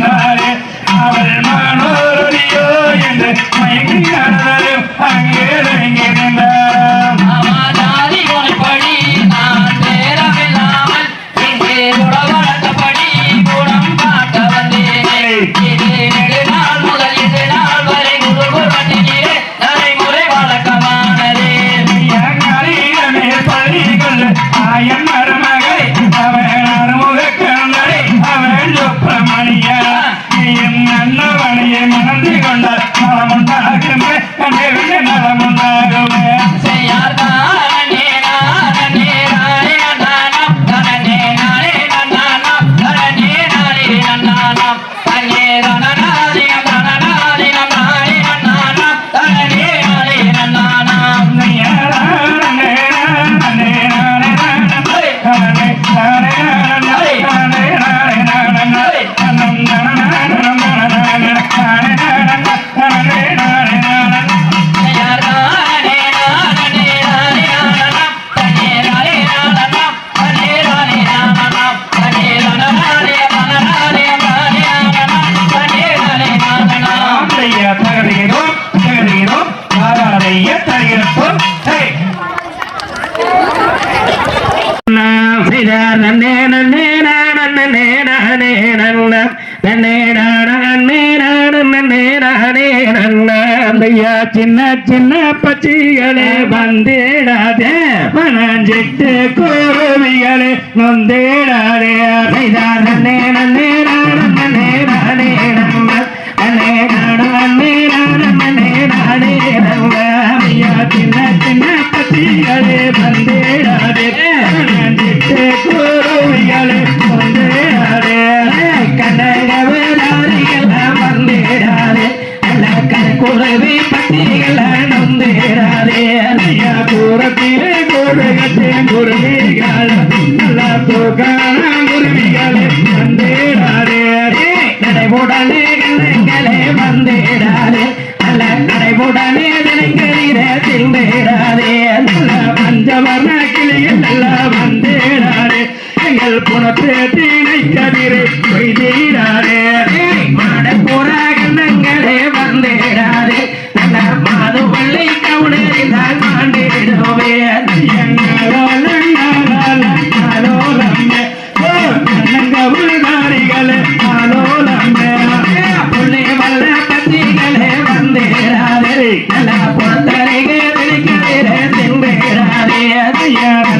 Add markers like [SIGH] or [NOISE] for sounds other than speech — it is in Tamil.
Yeah. [LAUGHS] நன்னே நன்னே நன்னே நானே நன்னம் நன்னே நானே நன்னே நானே நன்னம் ஐயா சின்ன சின்ன பச்சிகளே வந்தேடாதே மனஞ்சிட்டு கோவிகளே நொந்தேடாதே நன்னே நன்னே குருவிகள் நல்ல போகான குருவிகள் வந்திடாதே நடைபோடனே கலைகளே வந்திடாதே நல்ல நடைபோடனே தினங்களிலே திண்டேடாதே நல்ல மஞ்சவர்ண கிளிகள் நல்ல வந்திடாதே எங்கள் புனத்து yeah.